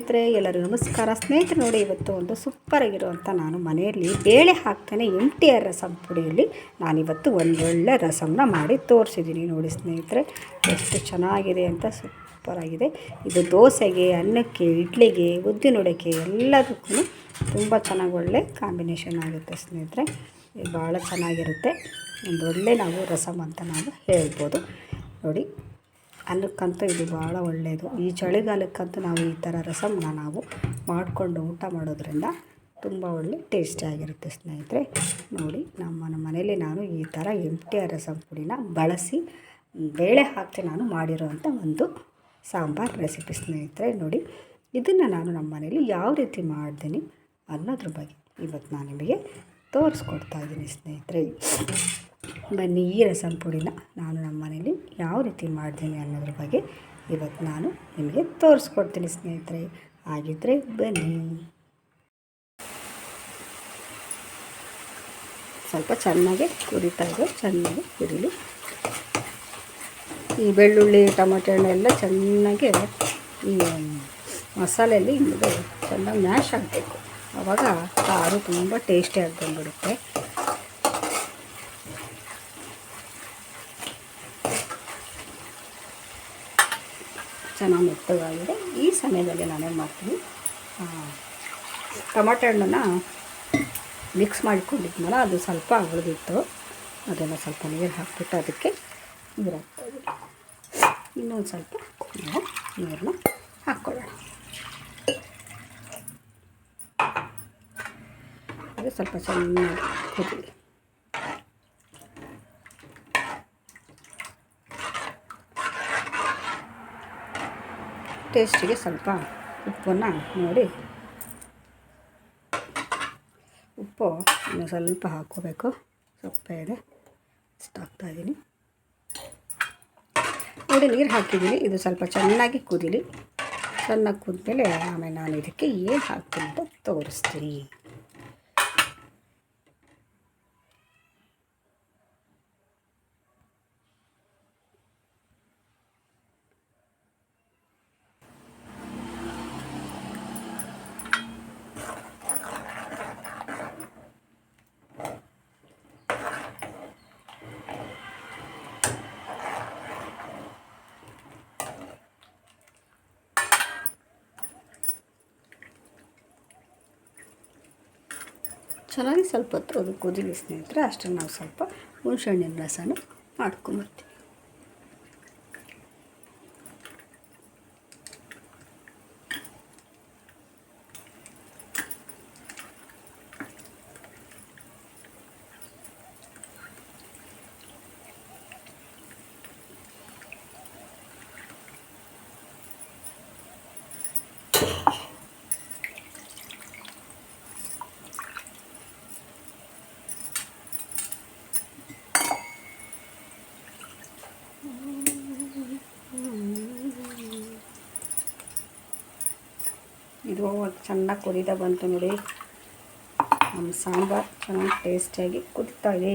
ಸ್ನೇಹಿತರೆ, ಎಲ್ಲರಿಗೂ ನಮಸ್ಕಾರ. ಸ್ನೇಹಿತರೆ, ನೋಡಿ, ಇವತ್ತು ಒಂದು ಸೂಪರ್ ಆಗಿರುವಂಥ ನಾನು ಮನೆಯಲ್ಲಿ ಬೇಳೆ ಹಾಕ್ತಾನೆ. ಎಂ ಟಿ ಆರ್ ರಸಮ್ ಪುಡಿಯಲ್ಲಿ ನಾನಿವತ್ತು ಒಂದೊಳ್ಳೆ ರಸಮನ್ನ ಮಾಡಿ ತೋರಿಸಿದ್ದೀನಿ ನೋಡಿ ಸ್ನೇಹಿತರೆ. ಎಷ್ಟು ಚೆನ್ನಾಗಿದೆ ಅಂತ ಸೂಪರಾಗಿದೆ ಇದು ದೋಸೆಗೆ, ಅನ್ನಕ್ಕೆ, ಇಡ್ಲಿಗೆ ಉದ್ದಿನೊಡಕ್ಕೆ ಎಲ್ಲದಕ್ಕೂ ತುಂಬ ಚೆನ್ನಾಗಿ ಒಳ್ಳೆ ಕಾಂಬಿನೇಷನ್ ಆಗುತ್ತೆ ಸ್ನೇಹಿತರೆ. ಭಾಳ ಚೆನ್ನಾಗಿರುತ್ತೆ. ಒಂದೊಳ್ಳೆ ನಾವು ರಸಮ್ ಅಂತ ನಾವು ಹೇಳ್ಬೋದು. ನೋಡಿ ಅನ್ನಕ್ಕಂತೂ ಇದು ಭಾಳ ಒಳ್ಳೆಯದು ಈ ಚಳಿಗಾಲಕ್ಕಂತೂ ನಾವು ಈ ಥರ ರಸಮ್ನ ನಾವು ಮಾಡಿಕೊಂಡು ಊಟ ಮಾಡೋದ್ರಿಂದ ತುಂಬ ಒಳ್ಳೆ ಟೇಸ್ಟಿಯಾಗಿರುತ್ತೆ ಸ್ನೇಹಿತರೆ. ನೋಡಿ, ನಮ್ಮ ಮನೆಯಲ್ಲಿ ನಾನು ಈ ಥರ ಆರ್ ರಸಮ್ ಪುಡಿನ ಬಳಸಿ ಬೇಳೆ ಹಾಕಿ ನಾನು ಮಾಡಿರೋವಂಥ ಒಂದು ಸಾಂಬಾರು ರೆಸಿಪಿ ಸ್ನೇಹಿತರೆ. ನೋಡಿ, ಇದನ್ನು ನಾನು ನಮ್ಮ ಮನೇಲಿ ಯಾವ ರೀತಿ ಮಾಡ್ತೀನಿ ಅನ್ನೋದ್ರ ಬಗ್ಗೆ ಇವತ್ತು ನಾನು ನಿಮಗೆ ತೋರಿಸ್ಕೊಡ್ತಾ ಇದ್ದೀನಿ ಸ್ನೇಹಿತರೆ. ಬನ್ನಿ ಈ ರಸಂ ಪುಡಿನ ನಾನು ನಮ್ಮ ಮನೇಲಿ ಯಾವ ರೀತಿ ಮಾಡ್ತೀನಿ ಅನ್ನೋದ್ರ ಬಗ್ಗೆ ಇವತ್ತು ನಾನು ನಿಮಗೆ ತೋರಿಸ್ಕೊಡ್ತೀನಿ ಸ್ನೇಹಿತರೆ. ಹಾಗಿದ್ರೆ ಬನ್ನಿ. ಸ್ವಲ್ಪ ಚೆನ್ನಾಗಿ ಕುರಿತಾ ಇದೆ ಚೆನ್ನಾಗಿ ಕುರಿಲಿ ಈ ಬೆಳ್ಳುಳ್ಳಿ, ಟೊಮೆಟೊ ಹಣ್ಣು ಎಲ್ಲ ಚೆನ್ನಾಗಿ ಈ ಮಸಾಲೆಯಲ್ಲಿ ಚೆನ್ನಾಗಿ ಮ್ಯಾಶ್ ಆಗಬೇಕು. ಆವಾಗ ಖಾರ ತುಂಬ ಟೇಸ್ಟಿಯಾಗಿ ಬಂದ್ಬಿಡುತ್ತೆ. ಚೆನ್ನಾಗಿ ಮೆತ್ತಗಾಗಿದೆ. ಈ ಸಮಯದಲ್ಲಿ ನಾನೇನು ಮಾಡ್ತೀನಿ? ಟೊಮಾಟೊ ಹಣ್ಣನ್ನು ಮಿಕ್ಸ್ ಮಾಡಿಕೊಂಡಿದ್ನಲ್ಲ, ಅದು ಸ್ವಲ್ಪ ಉಳಿದಿತ್ತು ಅದನ್ನು ಸ್ವಲ್ಪ ನೀರು ಹಾಕಿಬಿಟ್ಟು ಅದಕ್ಕೆ ನೀರು ಹಾಕ್ತಾಯಿದ್ದೀನಿ ಇನ್ನೊಂದು ಸ್ವಲ್ಪ ನಾವು ನೀರನ್ನ ಹಾಕ್ಕೊಳ್ಳೋಣ ಅದು ಸ್ವಲ್ಪ ಚೆನ್ನಾಗಿ ಕುದಿಲಿ ಟೇಸ್ಟಿಗೆ ಸ್ವಲ್ಪ ಉಪ್ಪನ್ನು ನೋಡಿ. ಉಪ್ಪು ಇನ್ನು ಸ್ವಲ್ಪ ಹಾಕ್ಕೋಬೇಕು. ಸೊಪ್ಪೆ ಇದೆ. ಹಾಕ್ತಾಯಿದ್ದೀನಿ ನೋಡಿ, ನೀರು ಹಾಕಿದ್ದೀನಿ ಇದು ಸ್ವಲ್ಪ ಚೆನ್ನಾಗಿ ಕುದೀಲಿ. ಚೆನ್ನಾಗಿ ಕುದ್ಮೇಲೆ ಆಮೇಲೆ ನಾನು ಇದಕ್ಕೆ ಏನು ಹಾಕ್ತೀನಿ ಅಂತ ತೋರಿಸ್ತೀನಿ. ಚೆನ್ನಾಗಿ ಸ್ವಲ್ಪ ಹೊತ್ತು ಅದು ಕುದಿಲಿ ಸ್ನೇಹಿತರೆ ಅಷ್ಟನ್ನು ನಾವು ಸ್ವಲ್ಪ ಹುಣಸೆಹಣ್ಣಿನ ರಸನ ಮಾಡ್ಕೊಂಬರ್ತೀವಿ. ಇದು ಚೆನ್ನಾಗಿ ಕುದೀತಾ ಬಂತು ನೋಡಿ. ನಮ್ಮ ಸಾಂಬಾರು ಚೆನ್ನಾಗಿ ಟೇಸ್ಟಿಯಾಗಿ ಕುದಿತಾ ಇದೆ.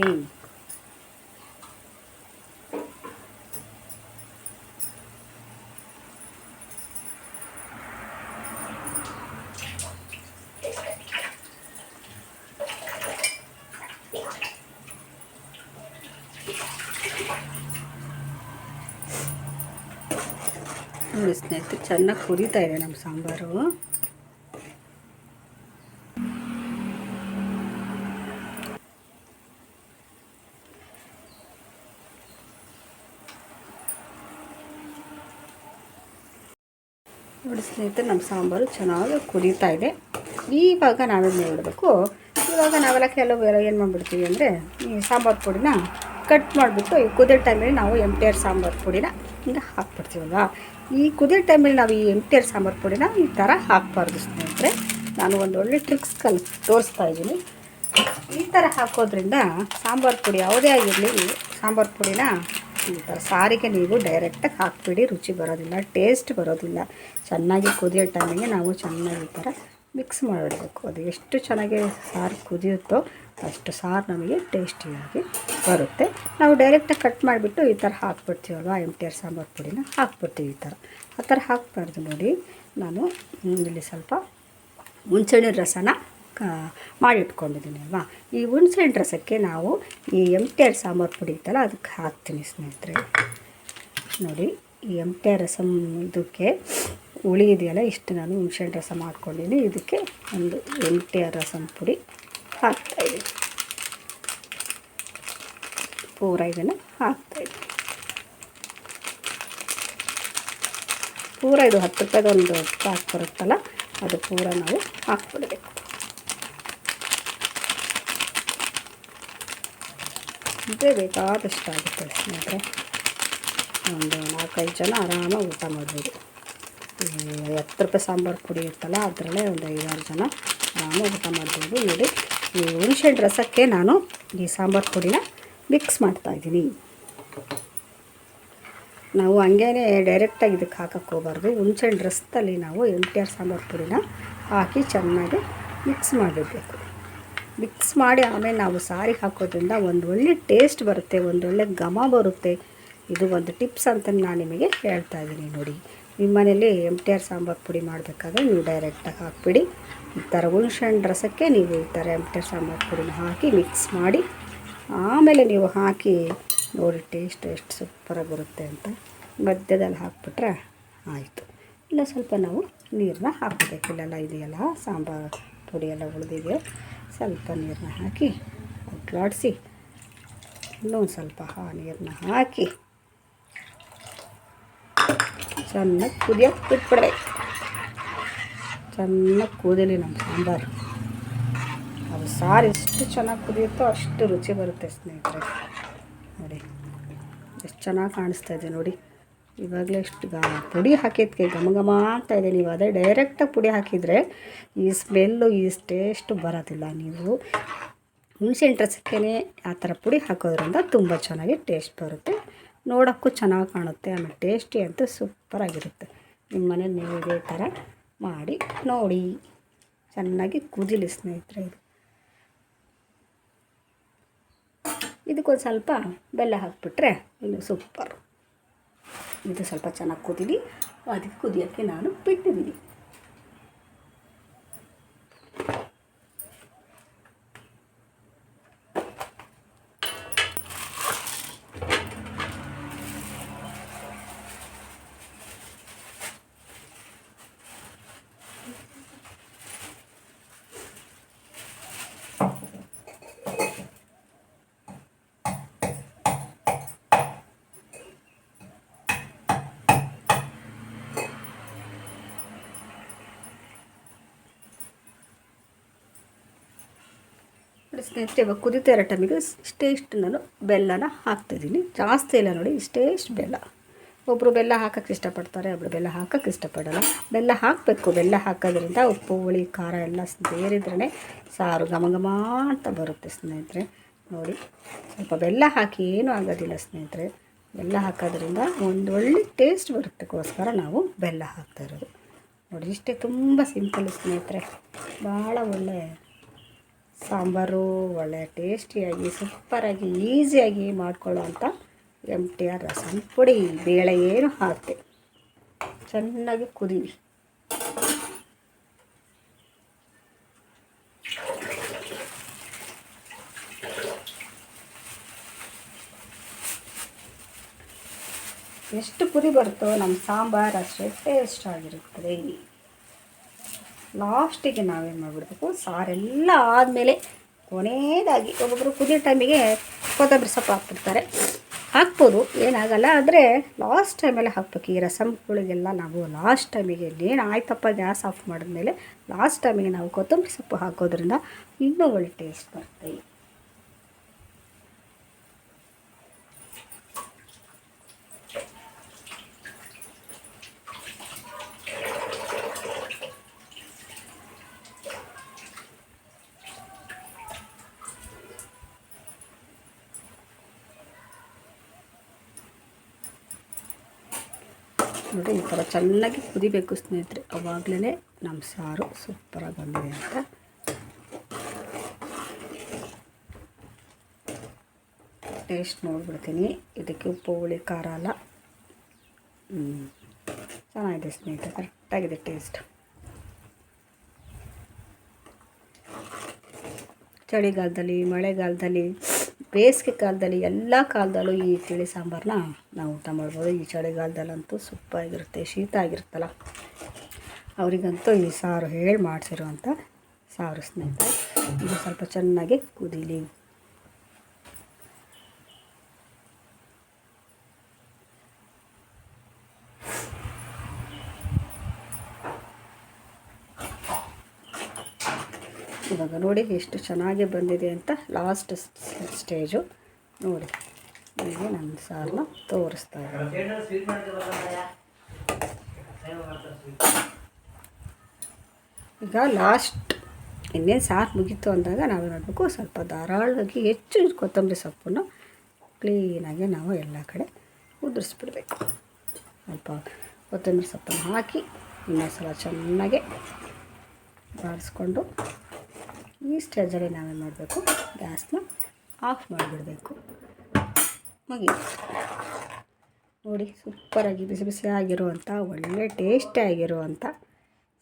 ಸ್ನೇಹಿತರೆ, ಚೆನ್ನಾಗಿ ಕುದೀತಾ ಇದೆ ನಮ್ಮ ಸಾಂಬಾರು. ನೋಡಿ ಸ್ನೇಹಿತರೆ, ನಮ್ಮ ಸಾಂಬಾರು ಚೆನ್ನಾಗಿ ಕುದೀತಾ ಇದೆ. ಇವಾಗ ನಾವೇನು ಮಾಡಬೇಕು? ಇವಾಗ ನಾವೆಲ್ಲ ಕೆಲವು ಏನು ಮಾಡಿಬಿಡ್ತೀವಿ ಅಂದರೆ, ಈ ಸಾಂಬಾರು ಪುಡಿನ ಕಟ್ ಮಾಡಿಬಿಟ್ಟು, ಈ ಕುದಿಯೋ ಟೈಮಲ್ಲಿ ನಾವು ಎಂ ಟಿ ಆರ್ ಸಾಂಬಾರು ಪುಡಿನ ಹಿಂಗೆ ಹಾಕ್ಬಿಡ್ತೀವಲ್ವ? ಈ ಕುದಿಯೋ ಟೈಮಲ್ಲಿ ನಾವು ಈ ಎಂ ಟಿ ಆರ್ ಸಾಂಬಾರು ಪುಡಿನ ಈ ಥರ ಹಾಕ್ಬಾರ್ದು ಸ್ನೇಹಿತರೆ. ನಾನು ಒಂದು ಒಳ್ಳೆ ಟ್ರಿಕ್ಸ್ ಕಲ್ ತೋರಿಸ್ತಾ ಇದ್ದೀನಿ. ಈ ಥರ ಹಾಕೋದ್ರಿಂದ ಸಾಂಬಾರು ಪುಡಿ ಯಾವುದೇ ಆಗಿರಲಿ, ಸಾಂಬಾರು ಪುಡಿನ ಈ ಥರ ಸಾರಿಗೆ ನೀವು ಡೈರೆಕ್ಟಾಗಿ ಹಾಕಿಬಿಡಿ, ರುಚಿ ಬರೋದಿಲ್ಲ ಟೇಸ್ಟ್ ಬರೋದಿಲ್ಲ. ಚೆನ್ನಾಗಿ ಕುದಿಯೋ ಟೈಮಿಗೆ ನಾವು ಚೆನ್ನಾಗಿ ಈ ಥರ ಮಿಕ್ಸ್ ಮಾಡಿಬಿಡ್ಬೇಕು ಅದು ಎಷ್ಟು ಚೆನ್ನಾಗಿ ಸಾರು ಕುದಿಯುತ್ತೋ ಅಷ್ಟು ಸಾರು ನಮಗೆ ಟೇಸ್ಟಿಯಾಗಿ ಬರುತ್ತೆ. ನಾವು ಡೈರೆಕ್ಟಾಗಿ ಕಟ್ ಮಾಡಿಬಿಟ್ಟು ಈ ಥರ ಹಾಕ್ಬಿಡ್ತೀವಲ್ವ ಎಂ ಟಿ ಆರ್ ಸಾಂಬಾರು ಪುಡಿನ, ಹಾಕ್ಬಿಡ್ತೀವಿ ಈ ಥರ. ಆ ಥರ ಹಾಕ್ಬಾರ್ದು ನೋಡಿ. ನಾನು ಇಲ್ಲಿ ಸ್ವಲ್ಪ ಹುಣಸೆಹಣ್ಣಿನ ರಸನ ಮಾಡಿಟ್ಕೊಂಡಿದ್ದೀನಿ ಅಲ್ವಾ ಈ ಹುಣಸೆಹಣ್ಣು ರಸಕ್ಕೆ ನಾವು ಈ ಎಂ ಟಿ ಆರ್ ಸಾಂಬಾರು ಪುಡಿ ಇತ್ತಲ್ಲ, ಅದಕ್ಕೆ ಹಾಕ್ತೀನಿ ಸ್ನೇಹಿತರೆ. ನೋಡಿ, ಈ ಎಂ ಟಿ ಆರ್ ರಸಮ್ ಇದಕ್ಕೆ ಹುಳಿ ಇದೆಯಲ್ಲ, ಇಷ್ಟು ನಾನು ಹುಣಸೆಹಣ್ಣು ರಸ ಮಾಡ್ಕೊಂಡಿದ್ದೀನಿ. ಇದಕ್ಕೆ ಒಂದು ಎಂ ಟಿ ಆರ್ ರಸಮ್ ಪುಡಿ ಹಾಕ್ತಾಯಿದ್ದೀನಿ ಪೂರ ಇದನ್ನು ಹಾಕ್ತಾಯಿದ್ದೀನಿ ಪೂರ ಇದು ಹತ್ತು ರೂಪಾಯಿದು ಒಂದು ಪ್ಯಾಕ್ ಬರುತ್ತಲ್ಲ, ಅದು ಪೂರ ನಾವು ಹಾಕ್ಬಿಡಬೇಕು. ಇದೇ ಬೇಕಾದಷ್ಟು ಆಗುತ್ತೆ ಸ್ನೇಹಿತರೆ ಒಂದು ನಾಲ್ಕೈದು ಜನ ಆರಾಮಾಗಿ ಊಟ ಮಾಡ್ಬೋದು. ಹತ್ತು ರೂಪಾಯಿ ಸಾಂಬಾರು ಪುಡಿ ಇರ್ತಲ್ಲ ಅದರಲ್ಲೇ ಒಂದು ಐದಾರು ಜನ ಆರಾಮಾಗಿ ಊಟ ಮಾಡ್ಬೋದು. ನೋಡಿ, ಈ ಹುಣಸೆಹಣ್ಣು ರಸಕ್ಕೆ ನಾನು ಈ ಸಾಂಬಾರು ಪುಡಿನ ಮಿಕ್ಸ್ ಮಾಡ್ತಾಯಿದ್ದೀನಿ ನಾವು ಹಂಗೇ ಡೈರೆಕ್ಟಾಗಿ ಇದಕ್ಕೆ ಹಾಕಕ್ಕೆ ಹೋಗ್ಬಾರ್ದು. ಹುಣಸೆಹಣ್ಣು ರಸದಲ್ಲಿ ನಾವು ಎನ್ ಟಿ ಆರ್ ಸಾಂಬಾರು ಪುಡಿನ ಹಾಕಿ ಚೆನ್ನಾಗಿ ಮಿಕ್ಸ್ ಮಾಡಿಡಬೇಕು ಮಿಕ್ಸ್ ಮಾಡಿ ಆಮೇಲೆ ನಾವು ಸಾರಿ ಹಾಕೋದ್ರಿಂದ ಒಂದು ಒಳ್ಳೆ ಟೇಸ್ಟ್ ಬರುತ್ತೆ, ಒಂದು ಒಳ್ಳೆ ಘಮ ಬರುತ್ತೆ. ಇದು ಒಂದು ಟಿಪ್ಸ್ ಅಂತ ನಾನು ನಿಮಗೆ ಹೇಳ್ತಾ ಇದ್ದೀನಿ ನೋಡಿ. ನಿಮ್ಮ ಮನೇಲಿ ಎಂ ಟಿ ಆರ್ ಸಾಂಬಾರು ಪುಡಿ ಮಾಡಬೇಕಾದ್ರೆ ನೀವು ಡೈರೆಕ್ಟಾಗಿ ಹಾಕ್ಬಿಡಿ. ಈ ಥರ ಹುಣ್ಸೆಹಣ್ಣು ರಸಕ್ಕೆ ನೀವು ಈ ಥರ ಎಂ ಟಿ ಆರ್ ಸಾಂಬಾರು ಪುಡಿನ ಹಾಕಿ ಮಿಕ್ಸ್ ಮಾಡಿ. ಆಮೇಲೆ ನೀವು ಹಾಕಿ ನೋಡಿ ಟೇಸ್ಟ್ ಎಷ್ಟು ಸೂಪರಾಗಿ ಬರುತ್ತೆ ಅಂತ ಮಧ್ಯದಲ್ಲಿ ಹಾಕ್ಬಿಟ್ರೆ ಆಯಿತು. ಇಲ್ಲ ಸ್ವಲ್ಪ ನಾವು ನೀರನ್ನ ಹಾಕಬೇಕು. ಇಲ್ಲೆಲ್ಲ ಇದೆಯಲ್ಲ, ಸಾಂಬಾರು ಪುಡಿ ಎಲ್ಲ ಉಳಿದಿದೆ ಸ್ವಲ್ಪ ನೀರನ್ನ ಹಾಕಿ ಅಟ್ಲಾಡಿಸಿ ಇನ್ನೊಂದು ಸ್ವಲ್ಪ ಆ ನೀರನ್ನ ಹಾಕಿ, ಚೆನ್ನಾಗಿ ಕುದಿಯೋಕೆ ಬಿಟ್ಬಿಡ್ಬೇಕು ಚೆನ್ನಾಗಿ ಕುದಿಲಿ ನಮ್ಮ ಸಾಂಬಾರು. ಅದು ಸಾರು ಎಷ್ಟು ಚೆನ್ನಾಗಿ ಕುದಿಯುತ್ತೋ ಅಷ್ಟು ರುಚಿ ಬರುತ್ತೆ ಸ್ನೇಹಿತರೆ. ನೋಡಿ, ಎಷ್ಟು ಚೆನ್ನಾಗಿ ಕಾಣಿಸ್ತಾ ಇದೆ ನೋಡಿ. ಇವಾಗಲೇ ಇಷ್ಟು ಪುಡಿ ಹಾಕಿದ್ಕೆ ಘಮ ಘಮ ಅಂತ ಇದೆ. ನೀವು ಅದೇ ಡೈರೆಕ್ಟಾಗಿ ಪುಡಿ ಹಾಕಿದರೆ ಈ ಸ್ಮೆಲ್ಲು ಈ ಟೇಸ್ಟು ಬರೋದಿಲ್ಲ ನೀವು. ಹುಣಸೆಹಣ್ಣು ರಸಕ್ಕೇ ಆ ಥರ ಪುಡಿ ಹಾಕೋದ್ರಿಂದ ತುಂಬ ಚೆನ್ನಾಗಿ ಟೇಸ್ಟ್ ಬರುತ್ತೆ. ನೋಡೋಕ್ಕೂ ಚೆನ್ನಾಗಿ ಕಾಣುತ್ತೆ, ಆಮೇಲೆ ಟೇಸ್ಟಿ ಅಂತೂ ಸೂಪರಾಗಿರುತ್ತೆ ನಿಮ್ಮ ಮನೇಲಿ ನೀವು ಇದೇ ಥರ ಮಾಡಿ, ನೋಡಿ. ಚೆನ್ನಾಗಿ ಕುದಿಲಿ ಸ್ನೇಹಿತರೆ ಇದು. ಇದಕ್ಕೊಂದು ಸ್ವಲ್ಪ ಬೆಲ್ಲ ಹಾಕ್ಬಿಟ್ರೆ ಇನ್ನು ಸೂಪರ್ ಇದು ಸ್ವಲ್ಪ ಚೆನ್ನಾಗಿ ಕುದೀಲಿ ಅದಕ್ಕೆ ಕುದಿಯೋಕ್ಕೆ ನಾನು ಬಿಟ್ಟಿದ್ದೀನಿ ಇವಾಗ ಕುದೀತಾ ಇರೋ ಟೈಮಿಗೆ ಇಷ್ಟೇ ಇಷ್ಟು ನಾನು ಬೆಲ್ಲನ ಹಾಕ್ತಿದ್ದೀನಿ ಜಾಸ್ತಿ ಇಲ್ಲ ನೋಡಿ, ಇಷ್ಟೇ ಇಷ್ಟು ಬೆಲ್ಲ. ಒಬ್ಬರು ಬೆಲ್ಲ ಹಾಕೋಕ್ಕೆ ಇಷ್ಟಪಡ್ತಾರೆ ಒಬ್ಬರು ಬೆಲ್ಲ ಹಾಕೋಕ್ಕೆ ಇಷ್ಟಪಡಲ್ಲ. ಬೆಲ್ಲ ಹಾಕಬೇಕು, ಬೆಲ್ಲ ಹಾಕೋದ್ರಿಂದ ಉಪ್ಪು, ಹುಳಿ, ಖಾರ ಎಲ್ಲ ಸೇರಿದ್ರೇ ಸಾರು ಘಮ ಘಮ ಅಂತ ಬರುತ್ತೆ ಸ್ನೇಹಿತರೆ. ನೋಡಿ, ಸ್ವಲ್ಪ ಬೆಲ್ಲ ಹಾಕಿ ಏನೂ ಆಗೋದಿಲ್ಲ ಸ್ನೇಹಿತರೆ. ಬೆಲ್ಲ ಹಾಕೋದ್ರಿಂದ ಒಂದು ಒಳ್ಳೆ ಟೇಸ್ಟ್ ಬರುತ್ತಕ್ಕೋಸ್ಕರ ನಾವು ಬೆಲ್ಲ ಹಾಕ್ತಾ ಇರೋದು. ನೋಡಿ, ಇಷ್ಟೇ ತುಂಬ ಸಿಂಪಲ್ ಸ್ನೇಹಿತರೆ. ಭಾಳ ಒಳ್ಳೆ ಸಾಂಬಾರು, ಒಳ್ಳೆ ಟೇಸ್ಟಿಯಾಗಿ, ಸೂಪರಾಗಿ, ಈಸಿಯಾಗಿ ಮಾಡ್ಕೊಳ್ಳೋವಂಥ ಎಂ ಟಿ ಆರ್ ರಸಂ ಪುಡಿ, ಬೇಳೆ ಏನು ಹಾಕ್ತೆ ಚೆನ್ನಾಗಿ ಕುದೀವಿ. ಎಷ್ಟು ಕುದಿ ಬರುತ್ತೋ, ನಮ್ಮ ಸಾಂಬಾರು ಅಷ್ಟೇ ಟೇಸ್ಟ್ ಆಗಿರುತ್ತದೆ. ಲಾಸ್ಟಿಗೆ ನಾವೇನು ಮಾಡಿಬಿಡ್ಬೇಕು? ಸಾರೆಲ್ಲ ಆದಮೇಲೆ ಕೊನೆಯದಾಗಿ ಒಬ್ಬೊಬ್ಬರು ಕುದಿಯೋ ಟೈಮಿಗೆ ಕೊತ್ತಂಬರಿ ಸೊಪ್ಪು ಹಾಕ್ಬಿಡ್ತಾರೆ. ಹಾಕ್ಬೋದು, ಏನಾಗಲ್ಲ, ಆದರೆ ಲಾಸ್ಟ್ ಟೈಮಲ್ಲಿ ಹಾಕ್ಬೇಕು. ಈ ರಸಮ್ಗಳಿಗೆಲ್ಲ ನಾವು ಲಾಸ್ಟ್ ಟೈಮಿಗೆ ಏನು ಆಯ್ತಪ್ಪ, ಗ್ಯಾಸ್ ಆಫ್ ಮಾಡಿದ್ಮೇಲೆ ಲಾಸ್ಟ್ ಟೈಮಿಗೆ ನಾವು ಕೊತ್ತಂಬರಿ ಸೊಪ್ಪು ಹಾಕೋದ್ರಿಂದ ಇನ್ನೂ ಒಳ್ಳೆ ಟೇಸ್ಟ್ ಬರುತ್ತೆ ನೋಡಿ ಈ ಥರ ಚೆನ್ನಾಗಿ ಕುದಿಬೇಕು ಸ್ನೇಹಿತರೆ. ಅವಾಗಲೇ ನಮ್ಮ ಸಾರು ಸೂಪರಾಗಿ ಬಂದಿದೆ ಅಂತ. ಟೇಸ್ಟ್ ನೋಡ್ಬಿಡ್ತೀನಿ. ಇದಕ್ಕೆ ಉಪ್ಪು, ಹುಳಿ, ಖಾರ ಅಲ್ಲ ಹ್ಞೂ ಚೆನ್ನಾಗಿದೆ ಸ್ನೇಹಿತರೆ. ಕರೆಕ್ಟಾಗಿದೆ ಟೇಸ್ಟ್ ಚಳಿಗಾಲದಲ್ಲಿ, ಮಳೆಗಾಲದಲ್ಲಿ ಬೇಸಿಗೆ ಕಾಲದಲ್ಲಿ, ಎಲ್ಲ ಕಾಲದಲ್ಲೂ ಈ ತಿಳಿ ಸಾಂಬಾರನ್ನ ನಾವು ಊಟ ಮಾಡ್ಬೋದು. ಈ ಚಳಿಗಾಲದಲ್ಲಂತೂ ಸೂಪರಾಗಿರುತ್ತೆ, ಶೀತ ಆಗಿರುತ್ತಲ್ಲ, ಅವರಿಗಂತೂ ಈ ಸಾರು ಹೇಳಿ ಮಾಡಿಸಿರುವಂಥ ಸಾರು ಸ್ನೇಹಿತರೆ. ಇದು ಸ್ವಲ್ಪ ಚೆನ್ನಾಗಿ ಕುದೀಲಿ ಇವಾಗ ನೋಡಿ ಎಷ್ಟು ಚೆನ್ನಾಗಿ ಬಂದಿದೆ ಅಂತ ಲಾಸ್ಟ್ ಸ್ಟೇಜು. ನೋಡಿ ನಿಮಗೆ ನನ್ನ ಸಾರನ್ನ ತೋರಿಸ್ತಾ ಈಗ ಲಾಸ್ಟ್, ಇನ್ನೇನು ಸಾರು ಮುಗೀತು ಅಂದಾಗ ನಾವು ನೋಡಬೇಕು, ಸ್ವಲ್ಪ ಧಾರಾಳವಾಗಿ ಹೆಚ್ಚು ಕೊತ್ತಂಬರಿ ಸೊಪ್ಪನ್ನು ಕ್ಲೀನಾಗಿ ನಾವು ಎಲ್ಲ ಕಡೆ ಉದುರಿಸ್ಬಿಡ್ಬೇಕು. ಸ್ವಲ್ಪ ಕೊತ್ತಂಬರಿ ಸೊಪ್ಪನ್ನು ಹಾಕಿ ಇನ್ನೊಂದು ಸಲ ಚೆನ್ನಾಗೆ ಬಾಡಿಸ್ಕೊಂಡು ಈ ಸ್ಟೇಜಲ್ಲಿ ನಾವೇನು ಮಾಡಬೇಕು. ಗ್ಯಾಸ್ನ ಆಫ್ ಮಾಡಿಬಿಡಬೇಕು. ಮುಗಿ. ನೋಡಿ, ಸೂಪರಾಗಿ ಬಿಸಿ ಬಿಸಿ ಆಗಿರುವಂಥ ಒಳ್ಳೆ ಟೇಸ್ಟಿ ಆಗಿರುವಂಥ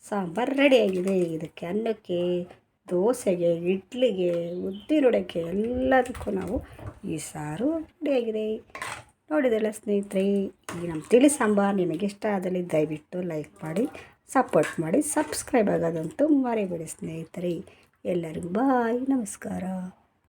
ಸಾಂಬಾರು ರೆಡಿಯಾಗಿದೆ. ಇದಕ್ಕೆ ಅನ್ನಕ್ಕೆ, ದೋಸೆಗೆ, ಇಡ್ಲಿಗೆ ಉದ್ದಿನೊಡಕ್ಕೆ ಎಲ್ಲದಕ್ಕೂ ನಾವು ಈ ಸಾರು ರೆಡಿಯಾಗಿದೆ. ನೋಡಿದೆಲ್ಲ ಸ್ನೇಹಿತರೆ, ಈ ನಮ್ಮ ತಿಳಿ ಸಾಂಬಾರು ನಿಮಗೆ ಇಷ್ಟ ಆದಲ್ಲಿ ದಯವಿಟ್ಟು ಲೈಕ್ ಮಾಡಿ, ಸಪೋರ್ಟ್ ಮಾಡಿ, ಸಬ್ಸ್ಕ್ರೈಬ್ ಆಗೋದಂತೂ ಮರಿಬೇಡಿ ಸ್ನೇಹಿತರೆ. ಎಲ್ಲರಿಗೂ ಬಾಯ್ ನಮಸ್ಕಾರ.